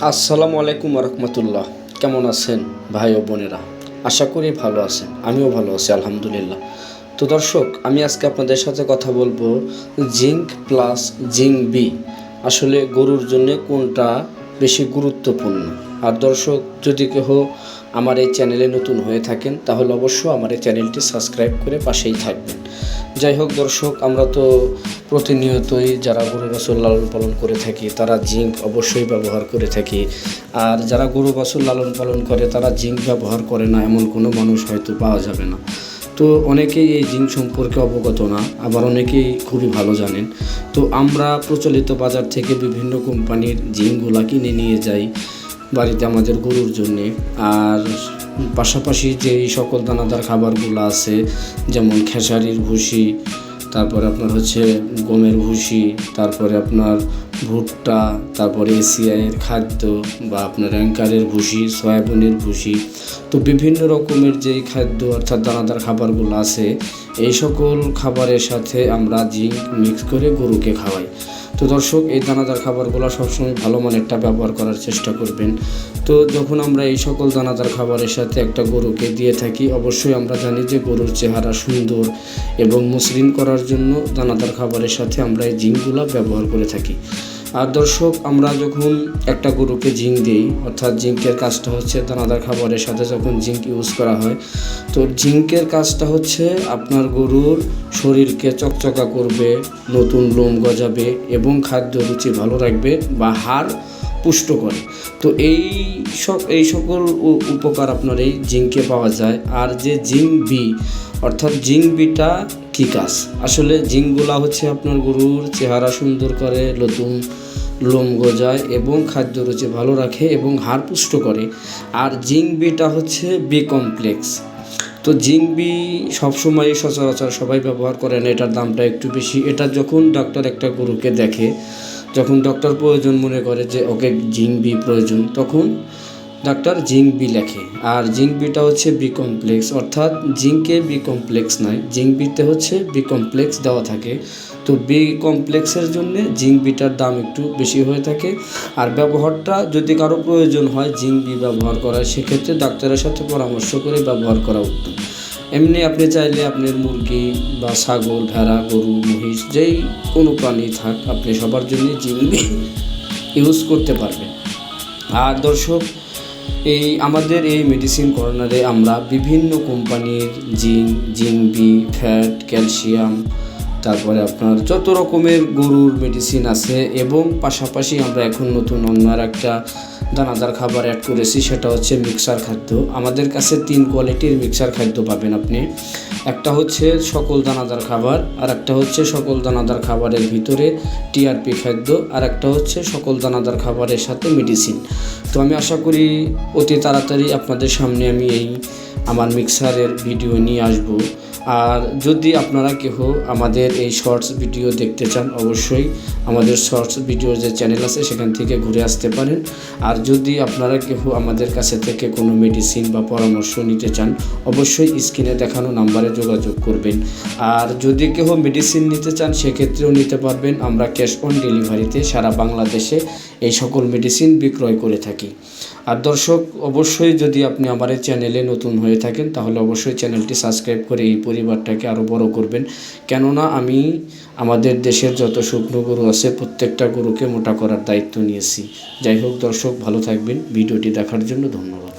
আসসালামু আলাইকুম রহমতুল্লাহ। কেমন আছেন ভাই ও বোনেরা? আশা করি ভালো আছেন। আমিও ভালো আছি, আলহামদুলিল্লাহ। তো দর্শক, আমি আজকে আপনাদের সাথে কথা বলব জিঙ্ক প্লাস জিঙ্ক বি। আসলে গরুর জন্য কোনটা বেশি গুরুত্বপূর্ণ? আর দর্শক যদি কেহ আমার এই চ্যানেলে নতুন হয়ে থাকেন, তাহলে অবশ্যই আমার এই চ্যানেলটি সাবস্ক্রাইব করে পাশেই থাকবেন। যাই হোক দর্শক, আমরা তো প্রতিনিয়তই যারা গরু বাছুর লালন পালন করে থাকি, তারা জিঙ্ক অবশ্যই ব্যবহার করে থাকি। আর যারা গরু বাছুর লালন পালন করে, তারা জিঙ্ক ব্যবহার করে না, এমন কোনো মানুষ হয়তো পাওয়া যাবে না। তো অনেকেই এই জিঙ্ক সম্পর্কে অবগত না, আবার অনেকেই খুবই ভালো জানেন। তো আমরা প্রচলিত বাজার থেকে বিভিন্ন কোম্পানির জিঙ্কগুলা কিনে নিয়ে যাই। বাড়িতে আমাদের গরুর জন্যে। আর পাশাপাশি যে এই সকল দানাদার খাবারগুলো আছে, যেমন খেসারির ভুসি, তারপরে আপনার হচ্ছে গমের ভুসি, তারপরে আপনার ভুট্টা, তারপরে এসিআইয়ের খাদ্য বা আপনার অ্যাঙ্কারের ভুসি, সয়াবিনের ভুসি। তো বিভিন্ন রকমের যেই খাদ্য অর্থাৎ দানাদার খাবারগুলো আছে এই সকল খাবারের সাথে আমরা জিঙ্ক মিক্স করে গরুকে খাওয়াই। তো দর্শক, এই দানাদার খাবারগুলো সবসময় ভালো মানেরটা ব্যবহার করার চেষ্টা করবেন। তো যখন আমরা এই সকল দানাদার খাবারের সাথে একটা গরুকে দিয়ে থাকি, অবশ্যই আমরা জানি যে গরুর চেহারা সুন্দর এবং মসৃণ করার জন্য দানাদার খাবারের সাথে আমরা এই জিঙ্কগুলো ব্যবহার করে থাকি। আর দর্শক, আমরা যখন একটা গরুকে জিঙ্ক দিই, অর্থাৎ জিঙ্কের কাজটা হচ্ছে দানাদার খাবারের সাথে যখন জিঙ্ক ইউজ করা হয়, তো জিঙ্কের কাজটা হচ্ছে আপনার গরুর শরীরকে চকচকা করবে, নতুন লোম গজাবে এবং খাদ্য রুচি ভালো রাখবে বা হাড় পুষ্ট করে। তো এই সব এই সকল উপকার আপনার এই জিঙ্কে পাওয়া যায়। আর যে জিঙ্ক বি, অর্থাৎ জিঙ্ক বিটা কী কাজ? আসলে জিঙ্কগুলা হচ্ছে আপনার গরুর চেহারা সুন্দর করে নতুন লোম গজায় এবং খাদ্য রুচি ভালো রাখে এবং হাড় পুষ্ট করে। আর জিঙ্ক বিটা হচ্ছে বি কমপ্লেক্স তো জিঙ্ক বি সবসময় সচরাচর সবাই ব্যবহার করে না, এটার দামটা একটু বেশি। এটা যখন ডাক্তার একটা গরুকে দেখে, যখন ডক্টর প্রয়োজন মনে করে যে, ওকে জিঙ্ক বি প্রয়োজন, তখন ডাক্তার জিঙ্ক বি লেখে। আর জিঙ্ক বিটা হচ্ছে বি কমপ্লেক্স, অর্থাৎ জিঙ্কে বি কমপ্লেক্স নয় জিঙ্ক বিতে হচ্ছে বি কমপ্লেক্স দেওয়া থাকে। তো বি কমপ্লেক্সের জন্য জিঙ্ক বিটার দাম একটু বেশি হয়ে থাকে। আর ব্যবহারটা যদি কারও প্রয়োজন হয় জিঙ্ক বি ব্যবহার করা সেক্ষেত্রে ডাক্তারের সাথে পরামর্শ করে ব্যবহার করা উত্তম। এমনি আপনি চাইলে আপনার মুরগি বা ছাগল, ভেড়া, গরু, মহিষ, যেই কোনো প্রাণী থাক, আপনি সবার জন্য জিঙ্ক বি ইউজ করতে পারবেন। আর দর্শক এই আমাদের এই মেডিসিন কর্নারে আমরা বিভিন্ন কোম্পানির জিঙ্ক জিন বি ফ্যাট ক্যালসিয়াম তারপরে আপনার যত রকমের গরুর মেডিসিন আছে এবং পাশাপাশি আমরা এখন নতুন অন্য একটা দানাদার খাবার অ্যাড করেছি, সেটা হচ্ছে মিক্সার খাদ্য। আমাদের কাছে তিন কোয়ালিটির মিক্সার খাদ্য পাবেন আপনি। একটা হচ্ছে সকল দানাদার খাবার, আর একটা হচ্ছে সকল দানাদার খাবারের ভিতরে টিআরপি খাদ্য, আর একটা হচ্ছে সকল দানাদার খাবারের সাথে মেডিসিন তো আমি আশা করি অতি তাড়াতাড়ি আপনাদের সামনে আমি এই আমার মিক্সারের ভিডিও নিয়ে আসব। আর যদি আপনারা কেহ আমাদের এই শর্টস ভিডিও দেখতে চান, অবশ্যই আমাদের শর্টস ভিডিও যে চ্যানেল আছে, সেখান থেকে ঘুরে আসতে পারেন। আর যদি আপনারা কেহ আমাদের কাছে থেকে কোনো মেডিসিন বা পরামর্শ নিতে চান, অবশ্যই স্ক্রিনে দেখানো নাম্বারে যোগাযোগ করবেন। আর যদি কেহ মেডিসিন নিতে চান, সেক্ষেত্রেও নিতে পারবেন। আমরা ক্যাশ অন ডেলিভারিতে সারা বাংলাদেশে এই সকল মেডিসিন বিক্রয় করে থাকি। আর দর্শক, অবশ্যই যদি আপনি আমার এই চ্যানেলে নতুন হয়ে থাকেন, তাহলে অবশ্যই চ্যানেলটি সাবস্ক্রাইব করে এই পরিবারটাকে আরও বড় করবেন। কেননা আমি আমাদের দেশের যত শুকনো গরু আছে, প্রত্যেকটা গরুকে মোটা করার দায়িত্ব নিয়েছি। যাই হোক দর্শক, ভালো থাকবেন। ভিডিওটি দেখার জন্য ধন্যবাদ।